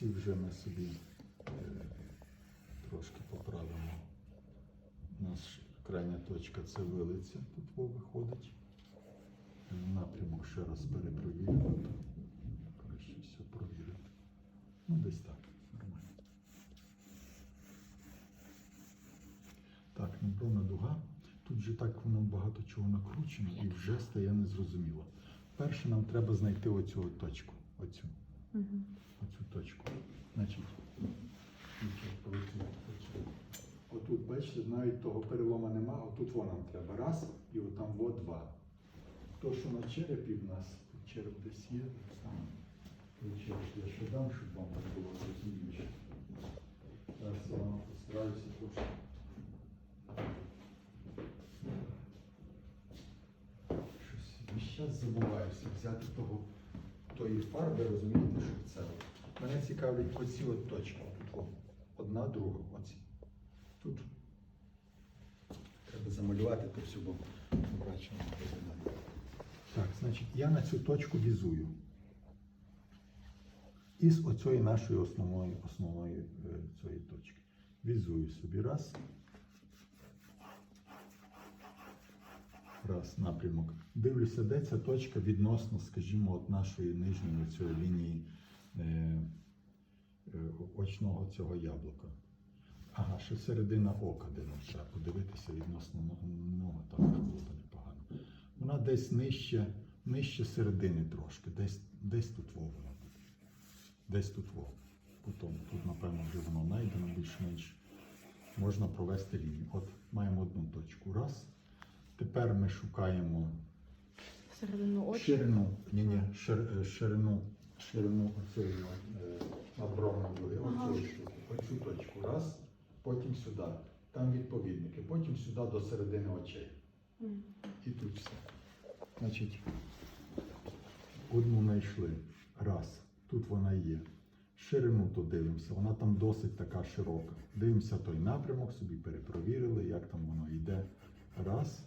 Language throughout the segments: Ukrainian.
Ці вже ми собі е, трошки поправимо. У нас крайня точка це вилиця, тут виходить. Напрямок ще раз перепровіримо. Краще все провірити. Ну, десь так, нормально. Так, невровна дуга. Тут же так воно багато чого накручено і вже стає незрозуміло. Перше нам треба знайти оцю точку. Оцю, Угу. оцю точку. Значить, отут, бачите, навіть того перелома нема, отут воно нам треба. Раз, і отам во два. То, що на черепі в нас, череп десь є, так само. Я ще дам, щоб вам так було зрозуміліше. Зараз я вам постараюся трошки. Щось весь час забуваюся взяти того, тої фарби, розумієте, що це. Мене цікавлять оці от точки. Тут одна, друга, оці. Тут треба замалювати все, бо бачимо. Так, значить, я на цю точку візую. Із оцієї нашої основної, основної е, цієї точки. Візую собі раз. Раз, напрямок. Дивлюся, де ця точка відносно, скажімо, от нашої нижньої цієї лінії е, е, очного цього яблука. Ага, ще середина ока, де нам треба подивитися відносно но- нього, так було непогано. Вона десь нижче, нижче середини трошки, десь, десь тут вовна. Десь тут вовна. Потім тут, напевно, вже воно знайдено більш-менш. Можна провести лінію. От маємо одну точку. Раз. Тепер ми шукаємо Середину очі. ширину, ні, ні, шир, е, ширину, ширину оцієї е, Ага. оцієї штуки, оцю точку. Раз, потім сюди. Там відповідники, потім сюди до середини очей. І тут все. Значить, одну знайшли. Раз. Тут вона є. Ширину то дивимося, вона там досить така широка. Дивимося той напрямок, собі перепровірили, як там воно йде. Раз.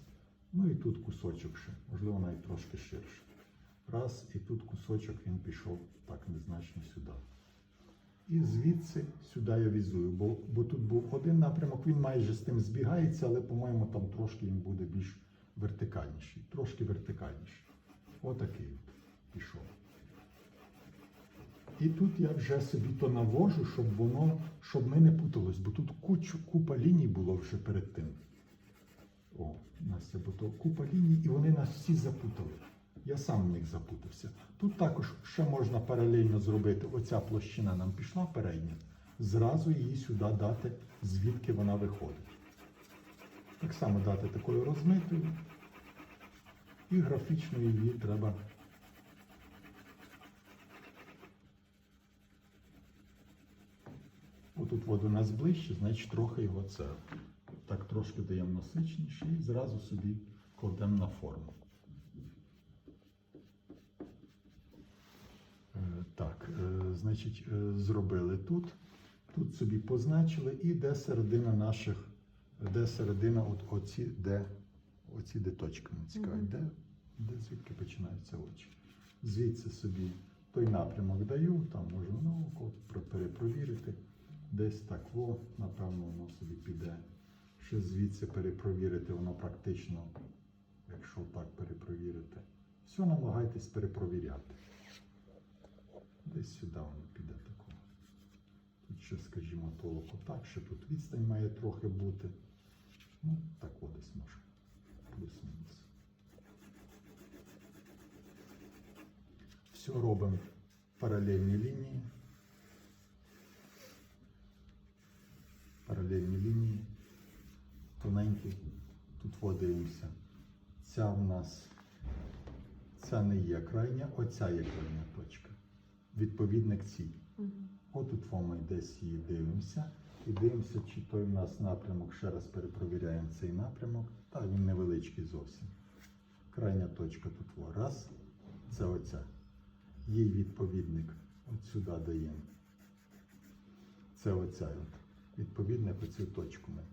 Ну і тут кусочок ще, можливо, навіть трошки ширше. Раз, і тут кусочок він пішов так незначно сюди. І звідси сюди я візую, бо, бо тут був один напрямок, він майже з тим збігається, але, по-моєму, там трошки він буде більш вертикальніший. Трошки вертикальніший. Отакий от пішов. І тут я вже собі то навожу, щоб воно, щоб ми не путалось, бо тут кучу, купа ліній було вже перед тим. О, Настя, бо то купа ліній, і вони нас всі запутали. Я сам в них запутався. Тут також ще можна паралельно зробити. Оця площина нам пішла передня, зразу її сюди дати, звідки вона виходить. Так само дати такою розмитою. І графічно її треба. Отут воду у нас ближче, значить трохи його це. Трошки даємо насичніше і зразу собі кладемо на форму. Е, Так, е, значить, е, зробили тут. Тут собі позначили, і де середина наших, де середина, от оці, де, оці де точки не цікаві, Мгм. де, де звідки починаються очі. Звідси собі той напрямок даю, там можна ну, перепровірити. Десь так, во, напевно, воно собі піде. Ще звідси перепровірити, воно практично, якщо так перепровірити. Все намагайтесь перепровіряти. Десь сюди воно піде такого. Тут ще, скажімо, толоку так, ще тут відстань має трохи бути. Ну, так десь може. Плюс-мінус. Все робимо паралельні лінії. Паралельні лінії. Тоненькі. Тут подивимося. Ця в нас, ця не є крайня, оця є крайня точка. Відповідник цій. Мгм. Отут ми десь її дивимося. І дивимося, чи той в нас напрямок, ще раз перепровіряємо цей напрямок. Так, він невеличкий зовсім. Крайня точка тут во. раз. Це оця. Їй відповідник от сюди даємо. Це оця. От. Відповідник оцю точку ми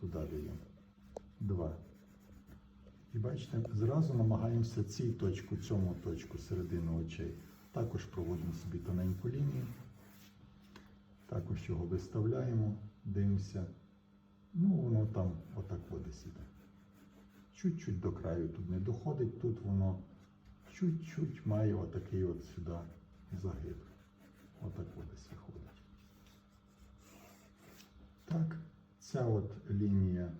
туди даємо. Два. І бачите, зразу намагаємося цій точку, цьому точку середину очей. Також проводимо собі тоненьку лінію. Ось його виставляємо, дивимося. Ну, воно там отак води сіде. Чуть-чуть до краю тут не доходить, тут воно чуть-чуть має отакий от сюди загиб. Отак десь виходить. Так, ця от лінія.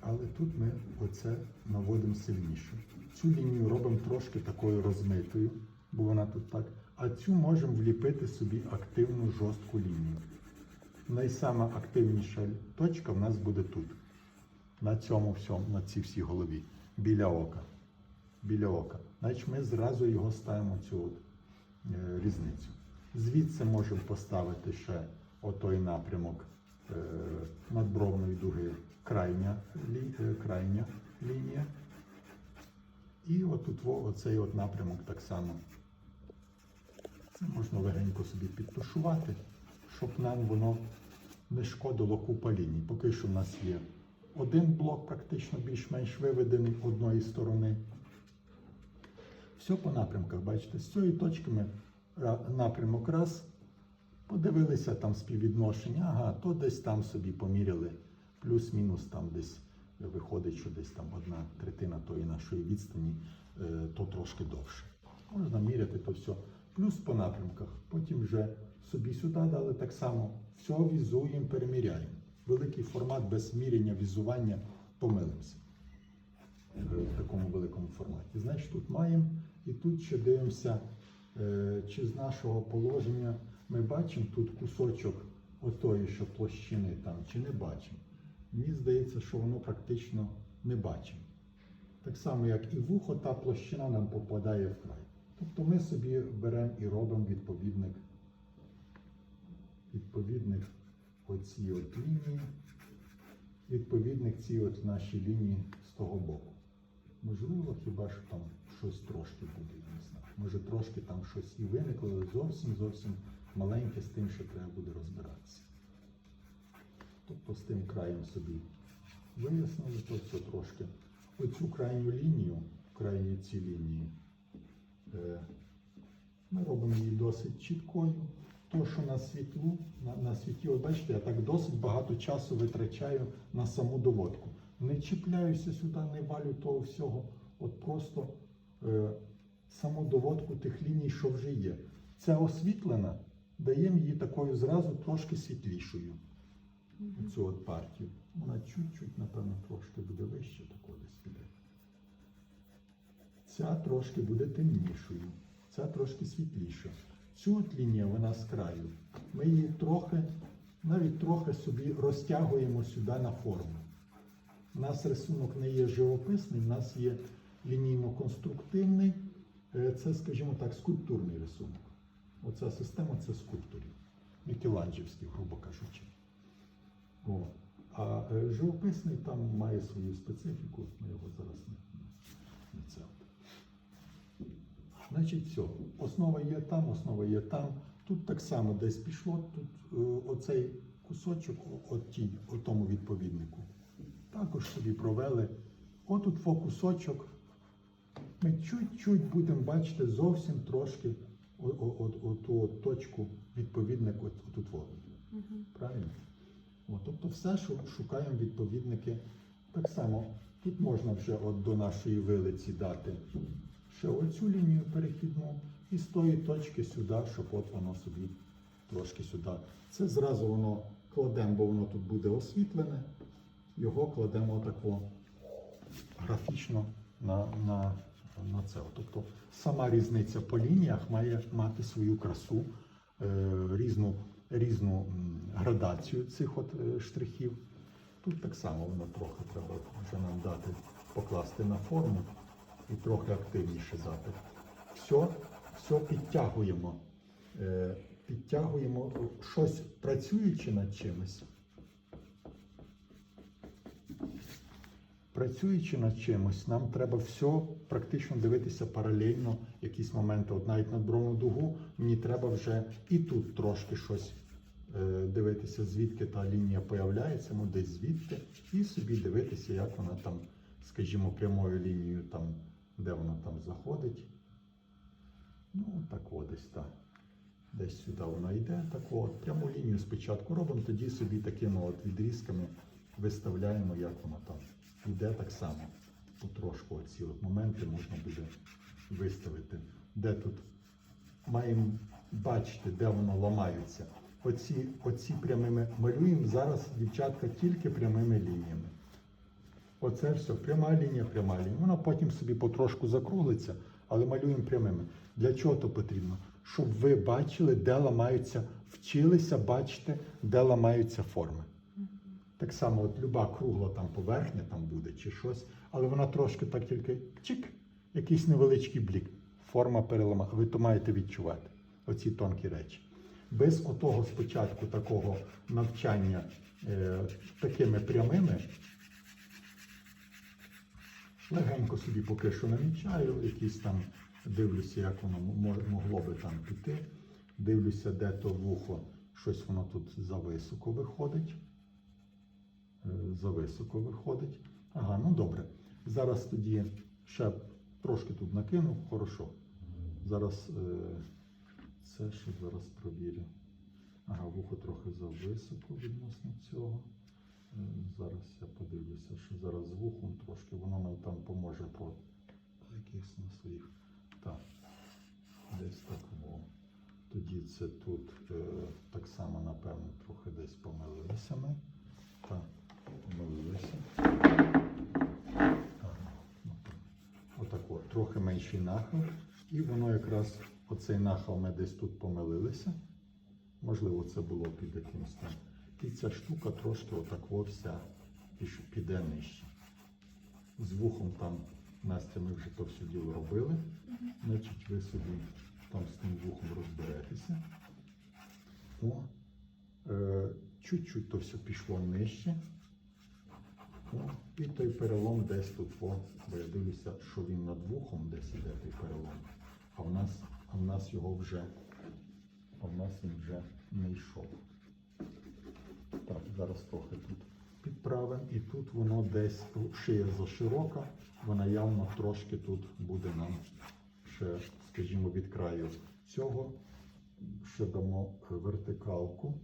Але тут ми оце наводимо сильніше. Цю лінію робимо трошки такою розмитою, бо вона тут так. А цю можемо вліпити собі активну жорстку лінію. Найсама активніша точка в нас буде тут. На цьому всьому, на цій всій голові. Біля ока. Біля ока. Значить, ми зразу його ставимо цю от, е, різницю. Звідси можемо поставити ще отой напрямок е, надбровної дуги, крайня, е, крайня лінія. І отут оцей от напрямок так само. Це можна легенько собі підтушувати, щоб нам воно не шкодило купа ліній. Поки що в нас є один блок практично більш-менш виведений одної сторони. Все по напрямках, бачите, з цієї точки ми напрямок раз, подивилися там співвідношення, ага, то десь там собі поміряли, плюс-мінус там десь виходить, що десь там одна третина тої нашої відстані, е, то трошки довше. Можна міряти то все. Плюс по напрямках. Потім вже собі сюди дали так само. Все візуємо, переміряємо. Великий формат без міряння, візування помилимося е, в такому великому форматі. Значить, тут маємо і тут ще дивимося, е, чи з нашого положення ми бачимо тут кусочок отої, що площини там, чи не бачимо. Мені здається, що воно практично не бачимо. Так само, як і вухо, та площина нам попадає в край. Тобто ми собі беремо і робимо відповідник, відповідник оцій от лінії, відповідник цій от нашій лінії з того боку. Можливо, хіба що там щось трошки буде, я не знаю. Може трошки там щось і виникло, але зовсім зовсім маленьке з тим, що треба буде розбиратися. Тобто з тим краєм собі вияснили, то все трошки. Оцю крайню лінію, крайні ці лінії, е, ми робимо її досить чіткою. То, що на світлу, на, на світі, от бачите, я так досить багато часу витрачаю на саму доводку. Не чіпляюся сюди, не валю того всього. От просто е, саму доводку тих ліній, що вже є. Ця освітлена, даємо її такою зразу трошки світлішою. Оцю от партію. Вона чуть-чуть, напевно, трошки буде вище, тако десь піде. Ця трошки буде темнішою, ця трошки світліша. Цю от лінію вона з краю. Ми її трохи, навіть трохи собі розтягуємо сюди на форму. У нас рисунок не є живописний, у нас є лінійно-конструктивний, е, це, скажімо так, скульптурний рисунок. Оця система це скульпторів. Мікеланджівський, грубо кажучи. О. А е, живописний там має свою специфіку, ми його зараз не, не це. Значить, все. Основа є там, основа є там. Тут так само десь пішло, тут е, оцей кусочок, от тій, тому відповіднику. Також собі провели. Отут фокусочок. Ми чуть-чуть будемо бачити зовсім трошки оту точку відповідник отут. во. Правильно? От, тобто все, що шукаємо відповідники. Так само тут можна вже от до нашої вилиці дати ще оцю лінію перехідну і з тої точки сюди, щоб от воно собі трошки сюди. Це зразу воно кладемо, бо воно тут буде освітлене. Його кладемо отако графічно на, на, на це. Тобто сама різниця по лініях має мати свою красу, е, різну, різну градацію цих от е, штрихів. Тут так само воно трохи треба вже нам дати покласти на форму і трохи активніше дати. Все, все підтягуємо. Е, підтягуємо щось працюючи над чимось. Працюючи над чимось, нам треба все практично дивитися паралельно, якісь моменти. От навіть над бровну дугу мені треба вже і тут трошки щось е, дивитися, звідки та лінія появляється, ну десь звідти, і собі дивитися, як вона там, скажімо, прямою лінією, там, де вона там заходить. Ну, так от десь так. Десь сюди воно йде. Таку от пряму лінію спочатку робимо, тоді собі такими от відрізками виставляємо, як воно там йде так само. Потрошку оці от моменти можна буде виставити. Де тут маємо бачити, де воно ламається. Оці, оці прямими малюємо зараз, дівчатка, тільки прямими лініями. Оце все, пряма лінія, пряма лінія. Вона потім собі потрошку закруглиться, але малюємо прямими. Для чого то потрібно? Щоб ви бачили, де ламаються, вчилися бачити, де ламаються форми. Так само, от люба кругла там поверхня там буде чи щось, але вона трошки так тільки чик, якийсь невеличкий блік. Форма перелама. Ви то маєте відчувати оці тонкі речі. Без отого спочатку такого навчання е, такими прямими, легенько собі поки що намічаю, якісь там дивлюся, як воно могло би там піти. Дивлюся, де то вухо, щось воно тут зависоко виходить. Е, Зависоко виходить. Ага, ну добре. Зараз тоді ще трошки тут накину, хорошо. Зараз е, це ще зараз провірю. Ага, вухо трохи зависоко відносно цього. Е, Зараз я подивлюся, що зараз з вухом трошки воно нам там поможе по якихось на своїх. Так, десь так во. Тоді це тут так само, напевно, трохи десь помилилися ми. Так, помилилися. Ага, ну. Трохи менший нахил. І воно якраз оцей нахил ми десь тут помилилися. Можливо, це було під якимось там. І ця штука трошки отак о вся піде нижче. З вухом там Настя, ми вже то все діло робили. Значить, ви собі там з тим вухом розберетеся. О, е, чуть-чуть то все пішло нижче. І той перелом десь тут, о, бо я дивлюся, що він над вухом десь іде той перелом. А в нас, а в нас його вже, а в нас він вже не йшов. Так, зараз трохи тут підправимо. І тут воно десь шия заширока, вона явно трошки тут буде нам ще, скажімо, від краю цього. Ще дамо вертикалку.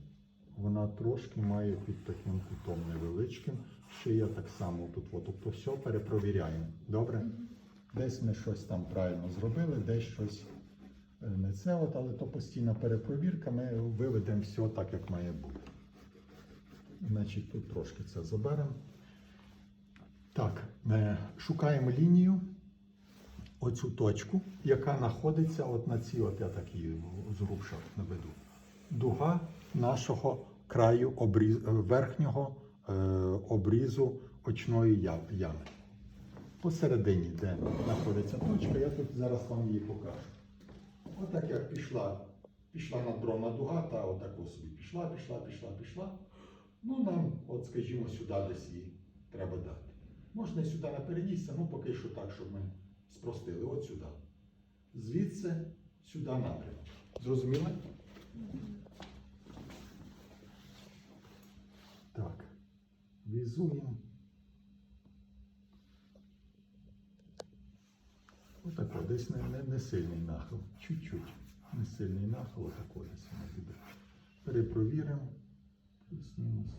Вона трошки має під таким кутом невеличким. Шия так само тут. От, тобто все перепровіряємо. Добре? Десь ми щось там правильно зробили, десь щось е, не це, от, але то постійна перепровірка, ми виведемо все так, як має бути. Значить, тут трошки це заберемо. Так, е, шукаємо лінію, оцю точку, яка знаходиться от на цій, от я так її зрубша наведу. Дуга нашого краю обріз, верхнього обрізу очної ями. Посередині, де знаходиться точка, я тут зараз вам її покажу. Отак як пішла, пішла надбровна дуга, та отак собі пішла, пішла, пішла, пішла. Ну, нам, от скажімо, сюди десь її треба дати. Можна і сюди на перенісся, ну поки що так, щоб ми спростили. От сюди. Звідси сюди напрямок. Зрозуміли? Так. Візуємо. Отако, десь не, не, не сильний нахил. Чуть-чуть. Не сильний нахил, отако десь воно буде. Перепровіримо. Плюс-мінус.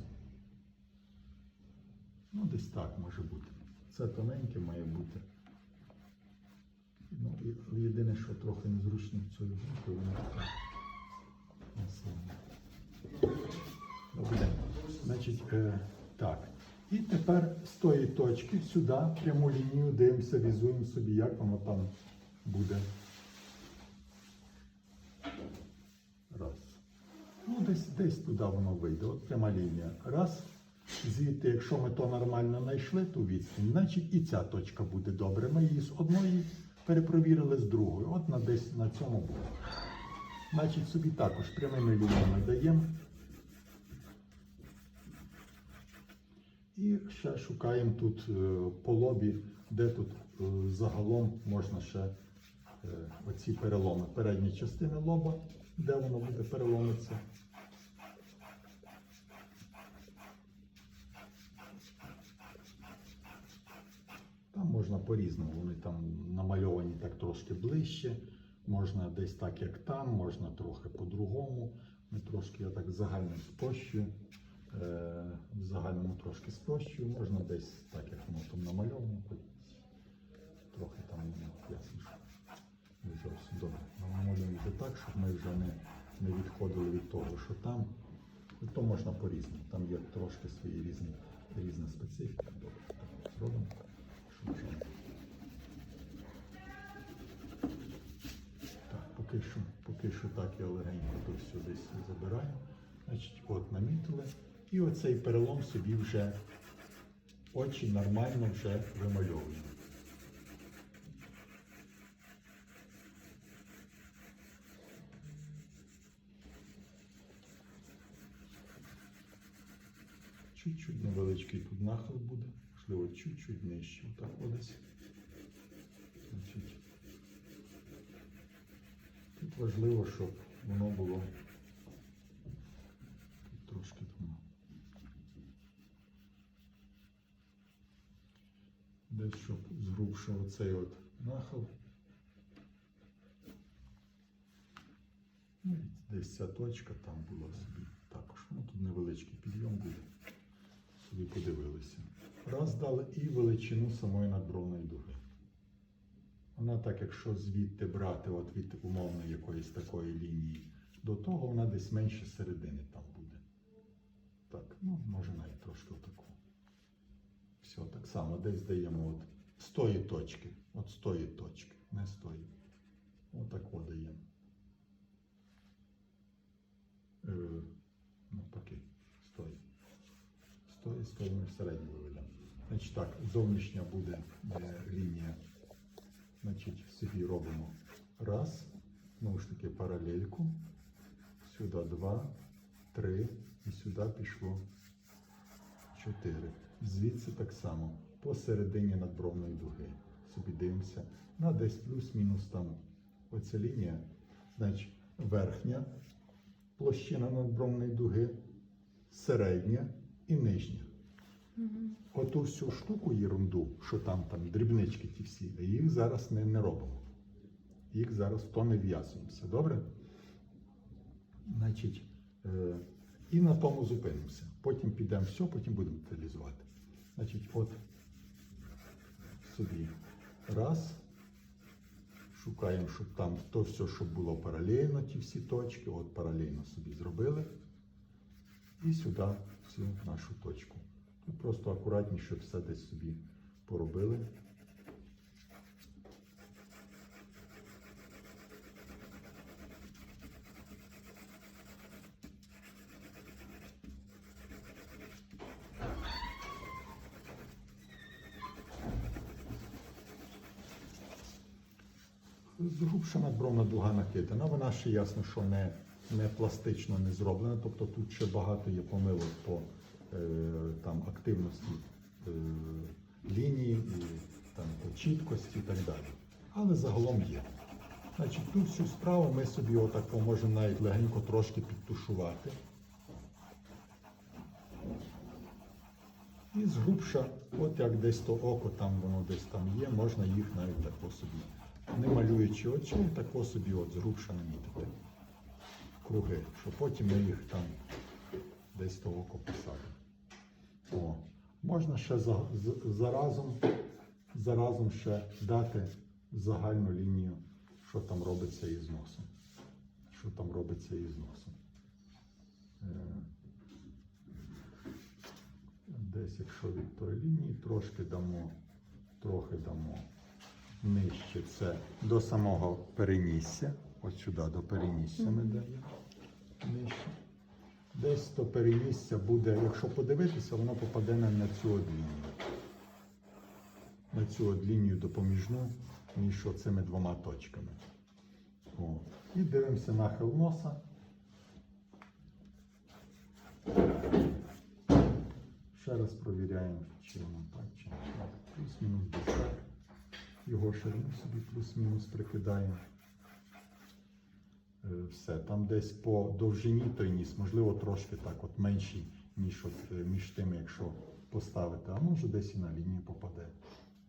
Ну, десь так може бути. Це тоненьке має бути. Ну, єдине, що трохи незручно в цьому гумкою, воно таке. не сильно. Добре. Значить, е, так. І тепер з тої точки сюди, пряму лінію, дивимося, візуємо собі, як воно там буде. Раз. Ну, десь, десь туди воно вийде. От пряма лінія. Раз. Звідти, якщо ми то нормально знайшли, ту відстань, значить і ця точка буде добре. Ми її з одної перепровірили з другої. От на десь на цьому буде. Значить, собі також прямими лініями даємо. І ще шукаємо тут е, по лобі, де тут е, загалом можна ще е, оці переломи. Передня частина лоба, де воно буде переломитися. Там можна по-різному, вони там намальовані так трошки ближче, Можна десь так, як там, можна трохи по-другому. Ми трошки я так загально спрощую. Е, в загальному трошки спрощую. Можна десь так, як воно там намальовано. Трохи там ну, ясно. що Не зовсім добре. Ми намалюємо вже так, щоб ми вже не, не відходили від того, що там. То можна по-різному. Там є трошки свої різні, різна специфіка. Добре, так зробимо. Так, поки що, поки що так я легенько тут все десь забираю. Значить, от намітили. І оцей перелом собі вже очі нормально вже вимальовуємо. Чуть-чуть невеличкий тут нахил буде, можливо, чуть-чуть нижче. Отак ось. Тут важливо, щоб воно було тут трошки тому. Десь щоб згрубше оцей от нахил. Ну, Десь ця точка там була собі також. Ну тут невеличкий підйом буде. Собі подивилися. Раз дали і величину самої надбровної дуги. Вона так, якщо звідти брати, от від умовної якоїсь такої лінії до того, вона десь менше середини там буде. Так, ну може навіть трошки отаку. Все, так само десь даємо от з тої точки. От з тої точки, не з тої. Отак от даємо. Е, навпаки, з тої. З тої сторони середньо виведемо. Значить так, зовнішня буде е, лінія. Значить, собі робимо раз, знову ж таки паралельку. Сюди два, три і сюди пішло чотири. Звідси так само посередині надбровної дуги. Собі дивимося на десь плюс-мінус там. Оця лінія, значить, верхня площина надбровної дуги, середня і нижня. Мгм. Оту всю штуку єрунду, що там, там дрібнички ті всі, їх зараз не, не робимо. Їх зараз то не в'язуємося. Добре? Значить, е, і на тому зупинимося. Потім підемо все, потім будемо деталізувати. Значить, от собі раз. Шукаємо, щоб там то все, щоб було паралельно, ті всі точки. От паралельно собі зробили. І сюди всю нашу точку. Тут просто акуратніше все десь собі поробили. Згрубша надбровна дуга накидана. Вона ще ясно, що не, не пластично не зроблена. Тобто тут ще багато є помилок по е, там, активності е, лінії, і, там, по чіткості і так далі. Але загалом є. Значить, тут всю справу ми собі отако можемо навіть легенько трошки підтушувати. І згрубша, от як десь то око там воно десь там є, можна їх навіть тако собі, не малюючи очей, тако собі от згрубша намітити. Круги, що потім ми їх там десь то око посадимо. О, можна ще за, з- заразом, заразом ще дати загальну лінію, що там робиться із носом. Що там робиться із носом. Е, Десь, якщо від тої лінії, трошки дамо, трохи дамо нижче це до самого перенісся. Ось сюди до перенісся ми даємо нижче. Десь то перенісся буде, якщо подивитися, воно попаде на, цю лінію. На цю лінію допоміжну між цими двома точками. О. І дивимося нахил носа. Ще раз провіряємо, чи воно так, чи не так. Плюс-мінус десь так. Його ширину собі плюс-мінус прикидаємо. Е, Все, там десь по довжині той ніс, можливо, трошки так, от менший, ніж от, е, між тими, якщо поставити, а може десь і на лінію попаде.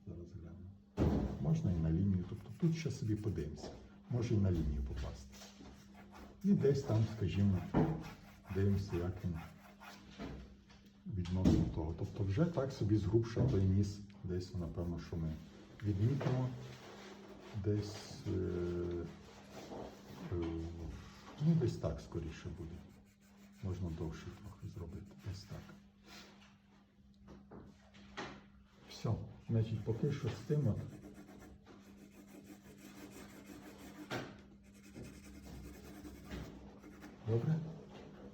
Зараз гляну. Можна і на лінію. Тобто тут ще собі подивимося. може і на лінію попасти. І десь там, скажімо, дивимося, як він відносно того. Тобто вже так собі згрубша той ніс, десь, напевно, що ми відмітимо. Десь, е, е, ну, десь так скоріше буде. Можна довше трохи зробити. Десь так. Все, значить, поки що з тим. Добре?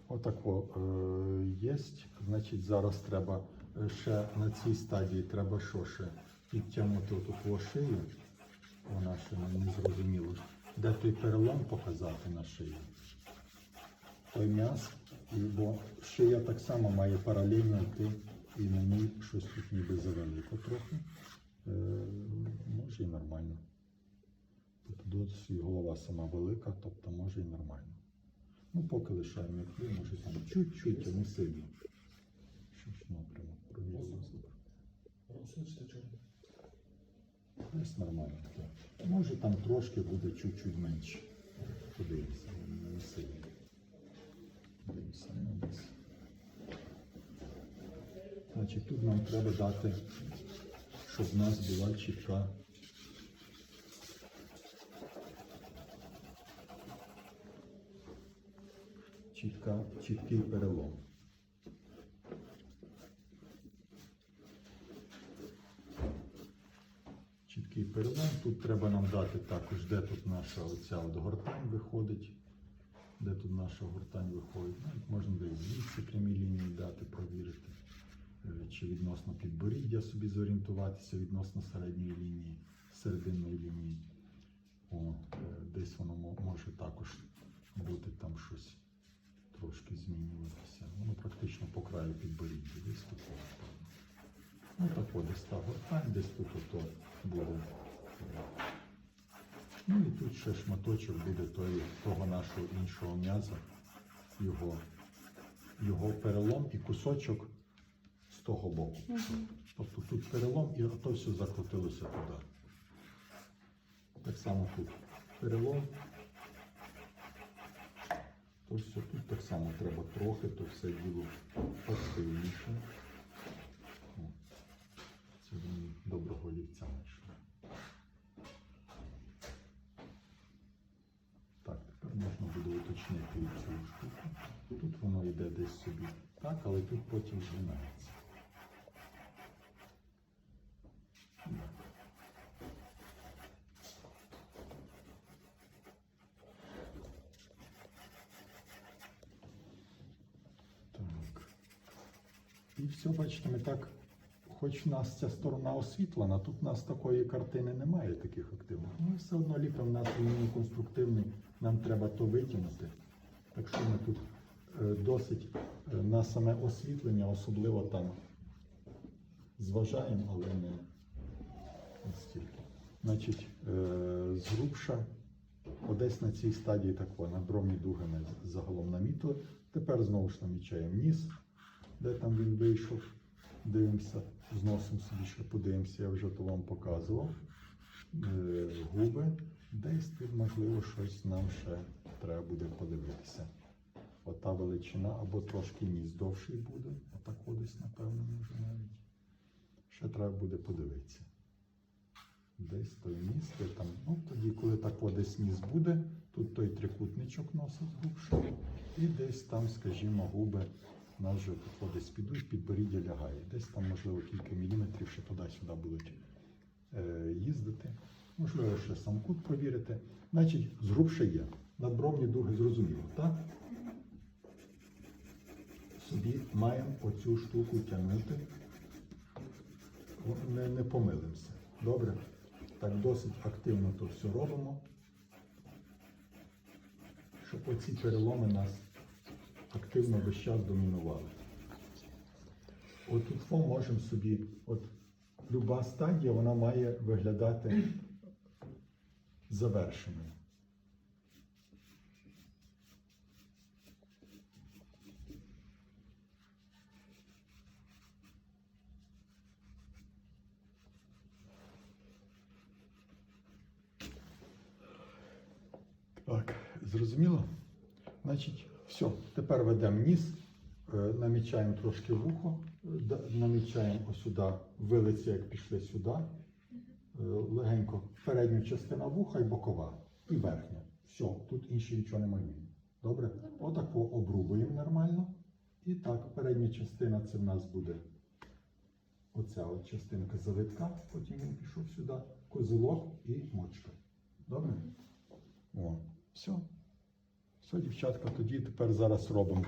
Отако е, є. Значить, зараз треба ще на цій стадії треба що ще підтягнути во шию. Вона ще не зрозуміло. Де той перелом показати на шиї. Той м'яз, бо шия так само має паралельно йти, і на ній щось тут ніби завелико трохи. Е, може і нормально. Досить голова сама велика, тобто може і нормально. Ну, поки лишаємо як може там чуть-чуть, а не сильно. Що ж напрямок провіримо. Десь нормально. Так. Може там трошки буде чуть-чуть менше. Подивимося, не сильно. Дивимося, ну десь. Значить, тут нам треба дати, щоб в нас була чітка. Чітка, чіткий перелом. Чіткий перелом. Тут треба нам дати також, де тут наша оця от гортань виходить. Де тут наша гортань виходить. Навіть можна десь звідси прямі лінії дати, провірити. Е, Чи відносно підборіддя собі зорієнтуватися відносно середньої лінії, серединної лінії. О, е, десь воно може також бути там щось трошки змінюватися. Воно практично по краю підборіддя, десь тут. Ну так от, десь та гортань, десь тут ото буде. Ну і тут ще шматочок буде той, того нашого іншого м'яза, його, його перелом і кусочок з того боку. Мгм. Тобто тут перелом і ото все закрутилося туди. Так само тут перелом. То все тут так само треба трохи, то все діло посильніше. Це мені доброго лівця знайшли. Так, тепер можна буде уточнити цю штуку. Тут воно йде десь собі так, але тут потім згинається. І все, бачите, ми так, хоч в нас ця сторона освітлена, тут в нас такої картини немає, таких активних. Ми все одно ліпимо нас конструктивний, нам треба то витягнути. Так що ми тут досить е, на саме освітлення, особливо там зважаємо, але не настільки. Значить, е, зрубша Одесь на цій стадії такого надбровні дуги ми загалом намітили. Тепер знову ж намічаємо ніс, де там він вийшов. Дивимося, зносимо собі ще подивимося, я вже то вам показував. Е, Губи. Десь тут, можливо, щось нам ще треба буде подивитися. Ота величина або трошки ніс довший буде. Отак десь, напевно, може навіть. Ще треба буде подивитися. Десь той ніс, де там, ну тоді, коли так десь ніс буде, тут той трикутничок носить глибше, і десь там, скажімо, губи у нас вже десь підуть, підборіддя лягає. Десь там, можливо, кілька міліметрів ще туди-сюди будуть е, їздити. Можливо, ще сам кут провірити. Значить, згрубше є. Надбровні дуги зрозуміло, так? Собі маємо оцю штуку тягнути. Не, не помилимося. Добре? Так досить активно то все робимо, щоб оці переломи нас активно весь час домінували. От тут можемо собі, от люба стадія, вона має виглядати завершеною. Зрозуміло? Значить, все, тепер ведемо ніс, е, намічаємо трошки вухо, е, намічаємо ось сюди, вилиці, як пішли сюди, е, легенько передню частину вуха і бокова, і верхня. Все, тут інше нічого не має. Добре? Отак обрубуємо нормально. І так, передня частина це в нас буде оця от частинка завитка, потім він пішов сюди, козелок і мочка. Добре? О, все. Все, дівчатка, тоді тепер зараз робимо.